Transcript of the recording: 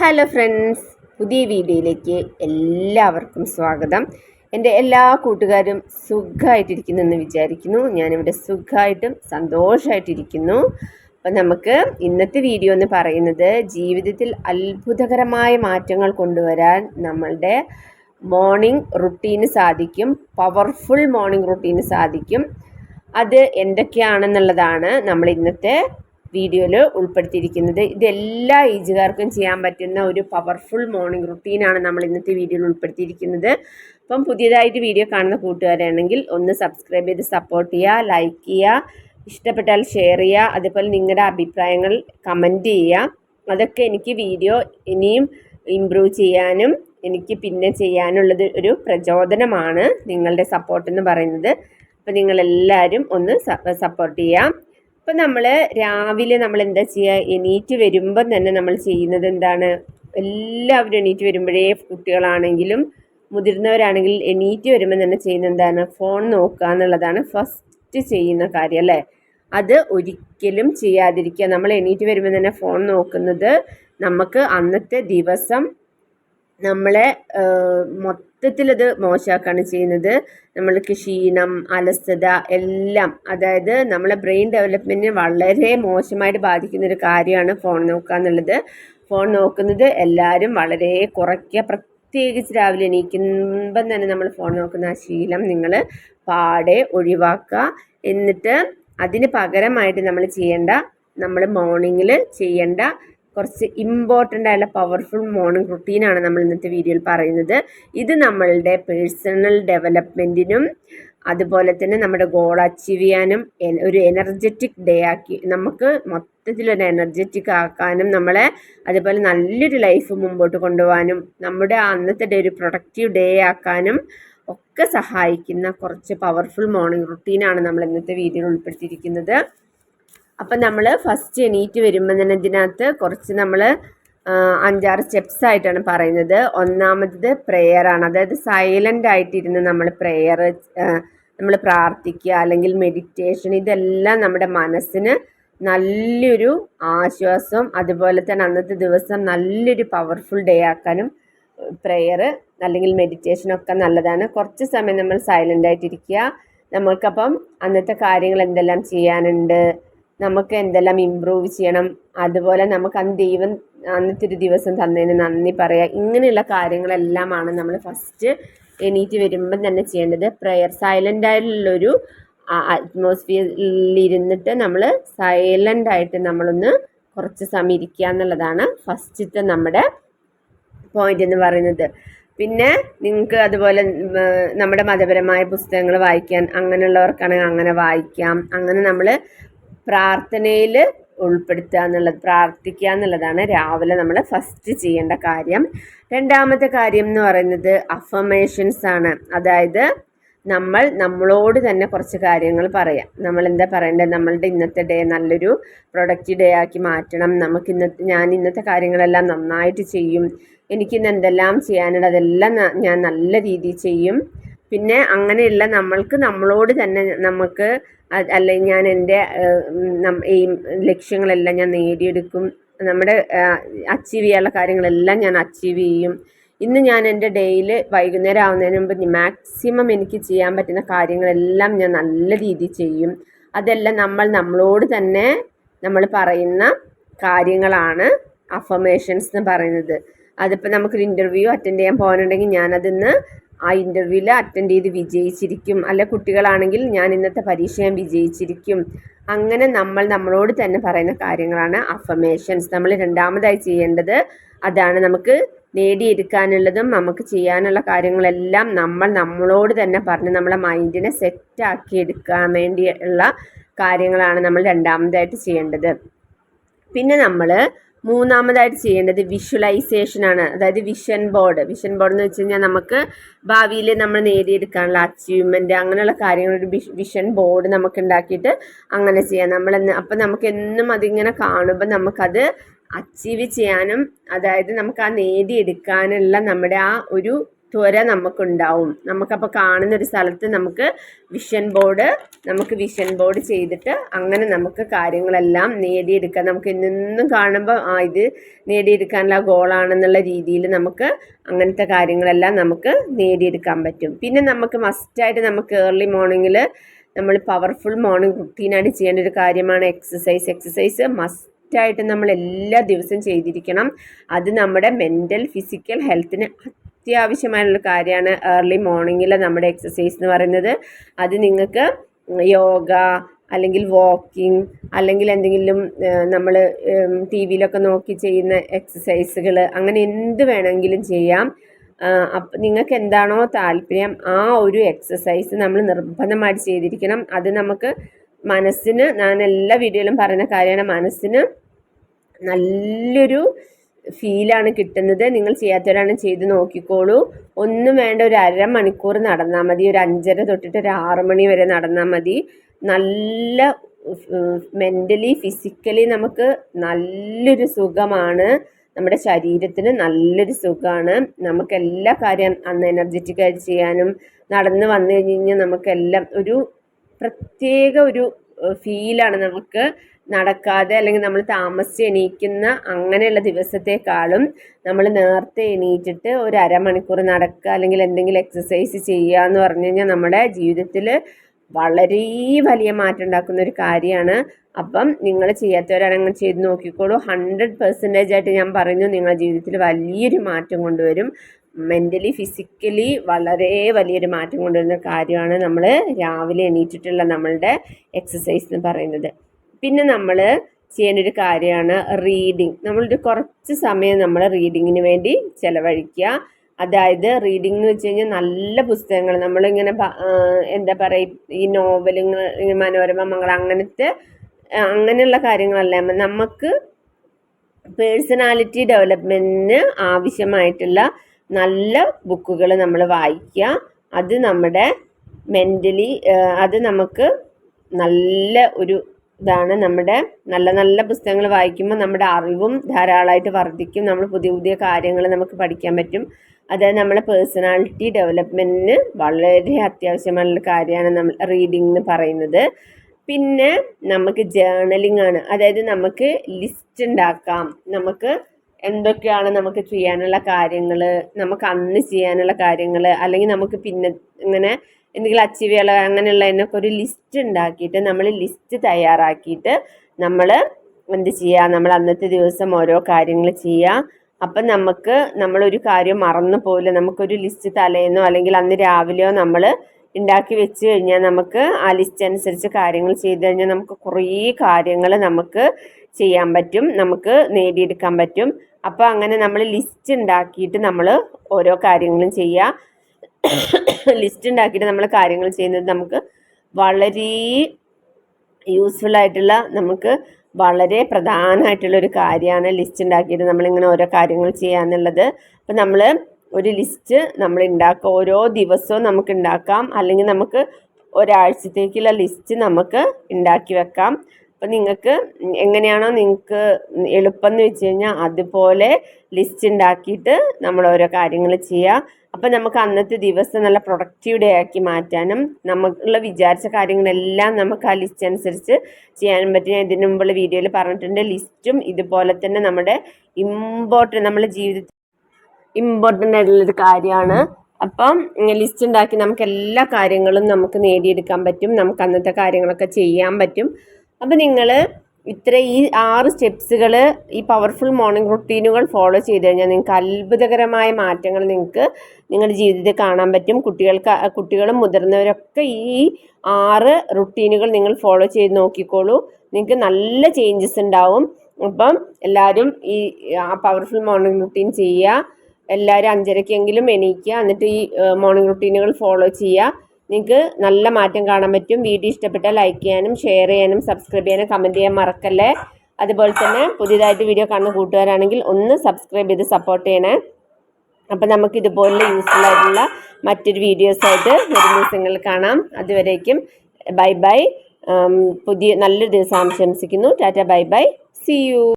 Hello friends പുതിയ വീഡിയോയിലേക്ക് എല്ലാവർക്കും സ്വാഗതം. എന്റെ എല്ലാ കൂട്ടുകാരും സുഖമായിട്ടിരിക്കുന്നു എന്ന് വിചാരിക്കുന്നു. ഞാനിവിടെ സുഖമായിട്ടും സന്തോഷമായിട്ടിരിക്കുന്നു. അപ്പം നമുക്ക് ഇന്നത്തെ വീഡിയോ എന്ന് പറയുന്നത് ജീവിതത്തിൽ അത്ഭുതകരമായ മാറ്റങ്ങൾ കൊണ്ടുവരാൻ നമ്മളുടെ മോർണിംഗ് റുട്ടീന് സാധിക്കും. പവർഫുൾ മോർണിംഗ് റുട്ടീന് സാധിക്കും. അത് എന്തൊക്കെയാണെന്നുള്ളതാണ് നമ്മൾ ഇന്നത്തെ വീഡിയോയിൽ ഉൾപ്പെടുത്തിയിരിക്കുന്നത്. ഇതെല്ലാ ഏജുകാർക്കും ചെയ്യാൻ പറ്റുന്ന ഒരു പവർഫുൾ മോർണിംഗ് റുട്ടീനാണ് നമ്മൾ ഇന്നത്തെ വീഡിയോയിൽ ഉൾപ്പെടുത്തിയിരിക്കുന്നത്. അപ്പം പുതിയതായിട്ട് വീഡിയോ കാണുന്ന കൂട്ടുകാരാണെങ്കിൽ ഒന്ന് സബ്സ്ക്രൈബ് ചെയ്ത് സപ്പോർട്ട് ചെയ്യുക ലൈക്ക് ചെയ്യുക ഇഷ്ടപ്പെട്ടാൽ ഷെയർ ചെയ്യുക അതുപോലെ നിങ്ങളുടെ അഭിപ്രായങ്ങൾ കമന്റ് ചെയ്യുക. അതൊക്കെ എനിക്ക് വീഡിയോ ഇനിയും ഇമ്പ്രൂവ് ചെയ്യാനും എനിക്ക് പിന്നെ ചെയ്യാനുള്ളത് ഒരു പ്രചോദനമാണ് നിങ്ങളുടെ സപ്പോർട്ട് എന്ന് പറയുന്നത്. അപ്പോൾ നിങ്ങളെല്ലാവരും ഒന്ന് സപ്പോർട്ട് ചെയ്യാം അപ്പം നമ്മൾ രാവിലെ നമ്മൾ എന്താ ചെയ്യുക എണീറ്റ് വരുമ്പം തന്നെ നമ്മൾ ചെയ്യുന്നത് എന്താണ്? എല്ലാവരും എണീറ്റ് വരുമ്പോഴേ കുട്ടികളാണെങ്കിലും മുതിർന്നവരാണെങ്കിൽ എണീറ്റ് വരുമ്പോൾ തന്നെ ചെയ്യുന്ന എന്താണ്? ഫോൺ നോക്കുക എന്നുള്ളതാണ് ഫസ്റ്റ് ചെയ്യുന്ന കാര്യം അല്ലേ? അത് ഒരിക്കലും ചെയ്യാതിരിക്കുക. നമ്മൾ എണീറ്റ് വരുമ്പോൾ തന്നെ ഫോൺ നോക്കുന്നത് നമുക്ക് അന്നത്തെ ദിവസം നമ്മളെ മൊത്തത്തിലത് മോശമാക്കാണ് ചെയ്യുന്നത്. നമ്മൾക്ക് ക്ഷീണം അലസത എല്ലാം അതായത് നമ്മളെ ബ്രെയിൻ ഡെവലപ്മെന്റിനെ വളരെ മോശമായിട്ട് ബാധിക്കുന്ന ഒരു കാര്യമാണ് ഫോൺ നോക്കുക എന്നുള്ളത്. ഫോൺ നോക്കുന്നത് എല്ലാവരും വളരെ കുറയ്ക്കുക. പ്രത്യേകിച്ച് രാവിലെ എണീക്കുമ്പം തന്നെ നമ്മൾ ഫോൺ നോക്കുന്ന ആ ശീലം നിങ്ങൾ പാടെ ഒഴിവാക്കുക. എന്നിട്ട് അതിന് പകരമായിട്ട് നമ്മൾ ചെയ്യേണ്ട നമ്മൾ മോർണിംഗിൽ ചെയ്യേണ്ട കുറച്ച് ഇമ്പോർട്ടന്റ് ആയിട്ടുള്ള പവർഫുൾ മോർണിംഗ് റുട്ടീനാണ് നമ്മൾ ഇന്നത്തെ വീഡിയോയിൽ പറയുന്നത്. ഇത് നമ്മളുടെ പേഴ്സണൽ ഡെവലപ്മെന്റിനും അതുപോലെ തന്നെ നമ്മുടെ ഗോൾ അച്ചീവ് ചെയ്യാനും ഒരു എനർജറ്റിക് ഡേ ആക്കി നമുക്ക് മൊത്തത്തിലൊരു എനർജറ്റിക് ആക്കാനും നമ്മളെ അതുപോലെ നല്ലൊരു ലൈഫ് മുമ്പോട്ട് കൊണ്ടുപോകാനും നമ്മുടെ അന്നത്തെ ഡേ ഒരു പ്രൊഡക്റ്റീവ് ഡേ ആക്കാനും ഒക്കെ സഹായിക്കുന്ന കുറച്ച് പവർഫുൾ മോർണിംഗ് റുട്ടീനാണ് നമ്മൾ ഇന്നത്തെ വീഡിയോയിൽ ഉൾപ്പെടുത്തിയിരിക്കുന്നത്. അപ്പം നമ്മൾ ഫസ്റ്റ് എണീറ്റ് വരുമ്പോൾ തന്നെ ഇതിനകത്ത് കുറച്ച് നമ്മൾ അഞ്ചാറ് സ്റ്റെപ്സ് ആയിട്ടാണ് പറയുന്നത്. ഒന്നാമത് ആണ്. അതായത് സൈലന്റ് ആയിട്ടിരുന്ന് നമ്മൾ പ്രെയർ നമ്മൾ പ്രാർത്ഥിക്കുക അല്ലെങ്കിൽ മെഡിറ്റേഷൻ ഇതെല്ലാം നമ്മുടെ മനസ്സിന് നല്ലൊരു ആശ്വാസം അതുപോലെ തന്നെ അന്നത്തെ ദിവസം നല്ലൊരു പവർഫുൾ ഡേ ആക്കാനും പ്രെയർ അല്ലെങ്കിൽ മെഡിറ്റേഷൻ ഒക്കെ നല്ലതാണ്. കുറച്ച് സമയം നമ്മൾ സൈലന്റ് ആയിട്ടിരിക്കുക. നമ്മൾക്കപ്പം അന്നത്തെ കാര്യങ്ങൾ എന്തെല്ലാം ചെയ്യാനുണ്ട് നമുക്ക് എന്തെല്ലാം ഇമ്പ്രൂവ് ചെയ്യണം. അതുപോലെ നമുക്ക് അന്ന് ദൈവം അന്നത്തെ ഒരു ദിവസം തന്നതിന് നന്ദി പറയുക ഇങ്ങനെയുള്ള കാര്യങ്ങളെല്ലാമാണ് നമ്മൾ ഫസ്റ്റ് എണീറ്റ് വരുമ്പം തന്നെ ചെയ്യേണ്ടത്. പ്രെയർ സൈലന്റ് ആയിട്ടുള്ളൊരു അറ്റ്മോസ്ഫിയറിൽ ഇരുന്നിട്ട് നമ്മൾ സൈലന്റ് ആയിട്ട് നമ്മളൊന്ന് കുറച്ച് സമയം ഇരിക്കുക എന്നുള്ളതാണ് ഫസ്റ്റത്തെ നമ്മുടെ പോയിന്റ് എന്ന് പറയുന്നത്. പിന്നെ നിങ്ങൾക്ക് അതുപോലെ നമ്മുടെ മതപരമായ പുസ്തകങ്ങൾ വായിക്കാൻ അങ്ങനെയുള്ളവർക്കാണെങ്കിൽ അങ്ങനെ വായിക്കാം. അങ്ങനെ നമ്മൾ പ്രാർത്ഥനയിൽ ഉൾപ്പെടുത്തുക എന്നുള്ളത് പ്രാർത്ഥിക്കുക എന്നുള്ളതാണ് രാവിലെ നമ്മൾ ഫസ്റ്റ് ചെയ്യേണ്ട കാര്യം. രണ്ടാമത്തെ കാര്യം എന്ന് പറയുന്നത് അഫമേഷൻസ് ആണ്. അതായത് നമ്മൾ നമ്മളോട് തന്നെ കുറച്ച് കാര്യങ്ങൾ പറയാം. നമ്മൾ എന്താ പറയേണ്ടത് നമ്മളുടെ ഇന്നത്തെ ഡേ നല്ലൊരു പ്രൊഡക്റ്റ് ഡേ ആക്കി മാറ്റണം. നമുക്ക് ഇന്നത്തെ ഞാൻ ഇന്നത്തെ കാര്യങ്ങളെല്ലാം നന്നായിട്ട് ചെയ്യും. എനിക്കിന്ന് എന്തെല്ലാം ചെയ്യാനുണ്ട് അതെല്ലാം ഞാൻ നല്ല രീതിയിൽ ചെയ്യും. പിന്നെ അങ്ങനെയുള്ള നമ്മൾക്ക് നമ്മളോട് തന്നെ നമുക്ക് അല്ലെ ഞാൻ എന്റെ ഈ ലക്ഷ്യങ്ങളെല്ലാം ഞാൻ നേടിയെടുക്കും. നമ്മുടെ അച്ചീവ് ചെയ്യാനുള്ള കാര്യങ്ങളെല്ലാം ഞാൻ അച്ചീവ് ചെയ്യും. ഇന്ന് ഞാൻ എന്റെ ഡേയിൽ വൈകുന്നേരം ആവുന്നതിന് മുമ്പ് മാക്സിമം എനിക്ക് ചെയ്യാൻ പറ്റുന്ന കാര്യങ്ങളെല്ലാം ഞാൻ നല്ല രീതിയിൽ ചെയ്യും. അതെല്ലാം നമ്മൾ നമ്മളോട് തന്നെ നമ്മൾ പറയുന്ന കാര്യങ്ങളാണ് അഫർമേഷൻസ് എന്ന് പറയുന്നത്. അതിപ്പോൾ നമുക്കൊരു ഇന്റർവ്യൂ അറ്റൻഡ് ചെയ്യാൻ പോകാനുണ്ടെങ്കിൽ ഞാനതിന്ന് ആ ഇന്റർവ്യൂവിൽ അറ്റൻഡ് ചെയ്ത് വിജയിച്ചിരിക്കും. അല്ല കുട്ടികളാണെങ്കിൽ ഞാൻ ഇന്നത്തെ പരീക്ഷ ഞാൻ വിജയിച്ചിരിക്കും. അങ്ങനെ നമ്മൾ നമ്മളോട് തന്നെ പറയുന്ന കാര്യങ്ങളാണ് അഫമേഷൻസ് നമ്മൾ രണ്ടാമതായി ചെയ്യേണ്ടത് അതാണ് നമുക്ക് നേടിയെടുക്കാനുള്ളതും നമുക്ക് ചെയ്യാനുള്ള കാര്യങ്ങളെല്ലാം നമ്മൾ നമ്മളോട് തന്നെ പറഞ്ഞ് നമ്മളെ മൈൻഡിനെ സെറ്റാക്കി എടുക്കാൻ വേണ്ടിയുള്ള കാര്യങ്ങളാണ് നമ്മൾ രണ്ടാമതായിട്ട് ചെയ്യേണ്ടത്. പിന്നെ നമ്മൾ മൂന്നാമതായിട്ട് ചെയ്യേണ്ടത് വിഷ്വലൈസേഷൻ ആണ്. അതായത് വിഷൻ ബോർഡ് വിഷൻ ബോർഡ് എന്ന് വെച്ച് കഴിഞ്ഞാൽ നമുക്ക് ഭാവിയിൽ നമ്മൾ നേടിയെടുക്കാനുള്ള അച്ചീവ്മെന്റ് അങ്ങനെയുള്ള കാര്യങ്ങൾ ഒരു വിഷൻ ബോർഡ് നമുക്ക് ഉണ്ടാക്കിയിട്ട് അങ്ങനെ ചെയ്യാം. നമ്മൾ അപ്പം നമുക്ക് എന്നും അതിങ്ങനെ കാണുമ്പോൾ നമുക്കത് അച്ചീവ് ചെയ്യാനും അതായത് നമുക്ക് ആ നേടിയെടുക്കാനുള്ള നമ്മുടെ ആ ഒരു ത്വര നമുക്കുണ്ടാവും. നമുക്കപ്പോൾ കാണുന്ന ഒരു സ്ഥലത്ത് നമുക്ക് വിഷൻ ബോർഡ് നമുക്ക് വിഷൻ ബോർഡ് ചെയ്തിട്ട് അങ്ങനെ നമുക്ക് കാര്യങ്ങളെല്ലാം നേടിയെടുക്കാം. നമുക്ക് ഇന്നും കാണുമ്പോൾ ആ ഇത് നേടിയെടുക്കാനുള്ള ഗോളാണെന്നുള്ള രീതിയിൽ നമുക്ക് അങ്ങനത്തെ കാര്യങ്ങളെല്ലാം നമുക്ക് നേടിയെടുക്കാൻ പറ്റും. പിന്നെ നമുക്ക് മസ്റ്റായിട്ട് നമുക്ക് ഏർലി മോർണിംഗിൽ നമ്മൾ പവർഫുൾ മോർണിംഗ് റുട്ടീനായിട്ട് ചെയ്യേണ്ട ഒരു കാര്യമാണ് എക്സസൈസ് എക്സസൈസ് മസ്റ്റ് ായിട്ട് നമ്മൾ എല്ലാ ദിവസവും ചെയ്തിരിക്കണം. അത് നമ്മുടെ മെന്റൽ ഫിസിക്കൽ ഹെൽത്തിന് അത്യാവശ്യമായുള്ള കാര്യമാണ് ഏർലി മോർണിംഗിൽ നമ്മുടെ എക്സസൈസ് എന്ന് പറയുന്നത്. അത് നിങ്ങൾക്ക് യോഗ അല്ലെങ്കിൽ വാക്കിംഗ് അല്ലെങ്കിൽ എന്തെങ്കിലും നമ്മൾ ടി വിയിലൊക്കെ നോക്കി ചെയ്യുന്ന എക്സസൈസുകൾ അങ്ങനെ എന്ത് വേണമെങ്കിലും ചെയ്യാം. അപ്പം നിങ്ങൾക്ക് എന്താണോ താല്പര്യം ആ ഒരു എക്സസൈസ് നമ്മൾ നിർബന്ധമായിട്ട് ചെയ്തിരിക്കണം. അത് നമുക്ക് മനസ്സിന് ഞാൻ എല്ലാ വീഡിയോയിലും പറയുന്ന കാര്യമാണ് മനസ്സിന് നല്ലൊരു ഫീലാണ് കിട്ടുന്നത്. നിങ്ങൾ ചെയ്യാത്തവരാണ് ചെയ്ത് നോക്കിക്കോളൂ. ഒന്നും വേണ്ട ഒരു അരമണിക്കൂർ നടന്നാൽ മതി. ഒരു അഞ്ചര തൊട്ടിട്ട് ഒരു ആറ് മണി വരെ നടന്നാൽ മതി. നല്ല മെന്റലി ഫിസിക്കലി നമുക്ക് നല്ലൊരു സുഖമാണ്. നമ്മുടെ ശരീരത്തിന് നല്ലൊരു സുഖമാണ്. നമുക്ക് എല്ലാ കാര്യം അന്ന് എനർജറ്റിക് ആയിട്ട് ചെയ്യാനും നടന്ന് വന്നു കഴിഞ്ഞ് കഴിഞ്ഞാൽ നമുക്കെല്ലാം ഒരു പ്രത്യേക ഒരു ഫീലാണ് നമുക്ക് നടക്കാതെ അല്ലെങ്കിൽ നമ്മൾ താമസിച്ച് എണീക്കുന്ന അങ്ങനെയുള്ള ദിവസത്തെക്കാളും നമ്മൾ നേരത്തെ എണീറ്റിട്ട് ഒരു അരമണിക്കൂർ നടക്കുക അല്ലെങ്കിൽ എന്തെങ്കിലും എക്സസൈസ് ചെയ്യുക എന്ന് പറഞ്ഞു കഴിഞ്ഞാൽ നമ്മുടെ ജീവിതത്തിൽ വളരെ വലിയ മാറ്റം ഉണ്ടാക്കുന്ന ഒരു കാര്യമാണ്. അപ്പം നിങ്ങൾ ചെയ്യാത്തവരാണെങ്കിൽ ചെയ്ത് നോക്കിക്കോളൂ. ഹൺഡ്രഡ് പെർസെന്റേജ് ആയിട്ട് ഞാൻ പറഞ്ഞു നിങ്ങളുടെ ജീവിതത്തിൽ വലിയൊരു മാറ്റം കൊണ്ടുവരും. മെന്റലി ഫിസിക്കലി വളരെ വലിയൊരു മാറ്റം കൊണ്ടുവരുന്ന കാര്യമാണ് നമ്മൾ രാവിലെ എണീറ്റിട്ടുള്ള നമ്മളുടെ എക്സസൈസ് എന്ന് പറയുന്നത്. പിന്നെ നമ്മൾ ചെയ്യേണ്ട ഒരു കാര്യമാണ് റീഡിങ് നമ്മളൊരു കുറച്ച് സമയം നമ്മൾ റീഡിങ്ങിന് വേണ്ടി ചിലവഴിക്കുക. അതായത് റീഡിംഗ് എന്ന് വെച്ച് കഴിഞ്ഞാൽ നല്ല പുസ്തകങ്ങൾ നമ്മളിങ്ങനെ എന്താ പറയുക ഈ നോവലുകൾ മനോരമ മംഗളം അങ്ങനത്തെ അങ്ങനെയുള്ള കാര്യങ്ങളല്ല. നമുക്ക് പേഴ്സണാലിറ്റി ഡെവലപ്മെന്റിന് ആവശ്യമായിട്ടുള്ള നല്ല ബുക്കുകൾ നമ്മൾ വായിക്കുക. അത് നമ്മുടെ മെന്റലി അത് നമുക്ക് നല്ല ഒരു ഇതാണ് നമ്മുടെ നല്ല നല്ല പുസ്തകങ്ങൾ വായിക്കുമ്പോൾ നമ്മുടെ അറിവും ധാരാളമായിട്ട് വർദ്ധിക്കും. നമ്മൾ പുതിയ പുതിയ കാര്യങ്ങൾ നമുക്ക് പഠിക്കാൻ പറ്റും. അത് നമ്മുടെ പേഴ്സണാലിറ്റി ഡെവലപ്മെന്റിന് വളരെ അത്യാവശ്യമായുള്ള കാര്യമാണ് നമ്മൾ റീഡിംഗ് എന്ന് പറയുന്നത്. പിന്നെ നമുക്ക് ജേർണലിംഗ് ആണ്. അതായത് നമുക്ക് ലിസ്റ്റ് ഉണ്ടാക്കാം. നമുക്ക് എന്തൊക്കെയാണ് നമുക്ക് ചെയ്യാനുള്ള കാര്യങ്ങൾ നമുക്ക് അന്ന് ചെയ്യാനുള്ള കാര്യങ്ങൾ അല്ലെങ്കിൽ നമുക്ക് പിന്നെ ഇങ്ങനെ എന്തെങ്കിലും അച്ചീവ് ചെയ്യാനുള്ള അങ്ങനെയുള്ളതിനൊക്കെ ഒരു ലിസ്റ്റ് ഉണ്ടാക്കിയിട്ട് നമ്മൾ ലിസ്റ്റ് തയ്യാറാക്കിയിട്ട് നമ്മൾ എന്ത് ചെയ്യുക? നമ്മൾ അന്നത്തെ ദിവസം ഓരോ കാര്യങ്ങൾ ചെയ്യുക. അപ്പം നമുക്ക് നമ്മളൊരു കാര്യം മറന്നു പോകില്ല നമുക്കൊരു ലിസ്റ്റ് തലേന്നോ അല്ലെങ്കിൽ അന്ന് രാവിലെയോ നമ്മൾ ഉണ്ടാക്കി വെച്ച് കഴിഞ്ഞാൽ നമുക്ക് ആ ലിസ്റ്റ് അനുസരിച്ച് കാര്യങ്ങൾ ചെയ്ത് കഴിഞ്ഞാൽ നമുക്ക് കുറേ കാര്യങ്ങൾ നമുക്ക് ചെയ്യാൻ പറ്റും. നമുക്ക് നേടിയെടുക്കാൻ പറ്റും. അപ്പോൾ അങ്ങനെ നമ്മൾ ലിസ്റ്റ് ഉണ്ടാക്കിയിട്ട് നമ്മൾ ഓരോ കാര്യങ്ങളും ചെയ്യുക. ലിസ്റ്റ് ഉണ്ടാക്കിയിട്ട് നമ്മൾ കാര്യങ്ങൾ ചെയ്യുന്നത് നമുക്ക് വളരെ യൂസ്ഫുൾ ആയിട്ടുള്ള നമുക്ക് വളരെ പ്രധാനമായിട്ടുള്ള ഒരു കാര്യമാണ് ലിസ്റ്റ് ഉണ്ടാക്കിയിട്ട് നമ്മളിങ്ങനെ ഓരോ കാര്യങ്ങൾ ചെയ്യാന്നുള്ളത് അപ്പം നമ്മൾ ഒരു ലിസ്റ്റ് നമ്മൾ ഉണ്ടാക്കുക ഓരോ ദിവസവും നമുക്ക് ഉണ്ടാക്കാം. അല്ലെങ്കിൽ നമുക്ക് ഒരാഴ്ചത്തേക്കുള്ള ലിസ്റ്റ് നമുക്ക് ഉണ്ടാക്കി വെക്കാം. അപ്പം നിങ്ങൾക്ക് എങ്ങനെയാണോ നിങ്ങൾക്ക് എളുപ്പം എന്ന് വെച്ച് കഴിഞ്ഞാൽ അതുപോലെ ലിസ്റ്റ് ഉണ്ടാക്കിയിട്ട് നമ്മൾ ഓരോ കാര്യങ്ങൾ ചെയ്യുക. അപ്പം നമുക്ക് അന്നത്തെ ദിവസം നല്ല പ്രൊഡക്റ്റീവ് ഡേ ആക്കി മാറ്റാനും നമ്മൾ വിചാരിച്ച കാര്യങ്ങളെല്ലാം നമുക്ക് ആ ലിസ്റ്റ് അനുസരിച്ച് ചെയ്യാനും പറ്റും. ഞാൻ ഇതിനു മുമ്പുള്ള വീഡിയോയിൽ പറഞ്ഞിട്ടുണ്ട് ലിസ്റ്റും ഇതുപോലെ തന്നെ നമ്മുടെ ഇമ്പോർട്ടന്റ് നമ്മുടെ ജീവിതത്തിൽ ഇമ്പോർട്ടന്റ് ആയിട്ടുള്ളൊരു കാര്യമാണ്. അപ്പം ലിസ്റ്റ് ഉണ്ടാക്കി നമുക്ക് എല്ലാ കാര്യങ്ങളും നമുക്ക് നേടിയെടുക്കാൻ പറ്റും. നമുക്ക് അന്നത്തെ കാര്യങ്ങളൊക്കെ ചെയ്യാൻ പറ്റും. അപ്പം നിങ്ങൾ ഇത്ര ഈ ആറ് സ്റ്റെപ്സുകൾ ഈ പവർഫുൾ മോർണിംഗ് റുട്ടീനുകൾ ഫോളോ ചെയ്ത് കഴിഞ്ഞാൽ നിങ്ങൾക്ക് അത്ഭുതകരമായ മാറ്റങ്ങൾ നിങ്ങൾക്ക് നിങ്ങളുടെ ജീവിതത്തിൽ കാണാൻ പറ്റും. കുട്ടികൾക്ക് കുട്ടികളും മുതിർന്നവരൊക്കെ ഈ ആറ് റുട്ടീനുകൾ നിങ്ങൾ ഫോളോ ചെയ്ത് നോക്കിക്കോളൂ. നിങ്ങൾക്ക് നല്ല ചേഞ്ചസ് ഉണ്ടാവും. അപ്പം എല്ലാവരും ഈ ആ പവർഫുൾ മോർണിംഗ് റുട്ടീൻ ചെയ്യുക. എല്ലാവരും അഞ്ചരക്കെങ്കിലും എണീക്കുക. എന്നിട്ട് ഈ മോർണിംഗ് റുട്ടീനുകൾ ഫോളോ ചെയ്യുക. നിങ്ങൾക്ക് നല്ല മാറ്റം കാണാൻ പറ്റും. വീഡിയോ ഇഷ്ടപ്പെട്ടാൽ ലൈക്ക് ചെയ്യാനും ഷെയർ ചെയ്യാനും സബ്സ്ക്രൈബ് ചെയ്യാനും കമന്റ് ചെയ്യാൻ മറക്കല്ലേ. അതുപോലെ തന്നെ പുതിയതായിട്ട് വീഡിയോ കാണുന്ന കൂട്ടുകാരാണെങ്കിൽ ഒന്ന് സബ്സ്ക്രൈബ് ചെയ്ത് സപ്പോർട്ട് ചെയ്യണേ. അപ്പം നമുക്ക് ഇതുപോലെ യൂസ്ഫുൾ ആയിട്ടുള്ള മറ്റൊരു വീഡിയോസായിട്ട് വരും ദിവസങ്ങളിൽ കാണാം. അതുവരേക്കും ബൈ ബൈ പുതിയ നല്ലൊരു ദിവസം ആശംസിക്കുന്നു. Tata bye bye see you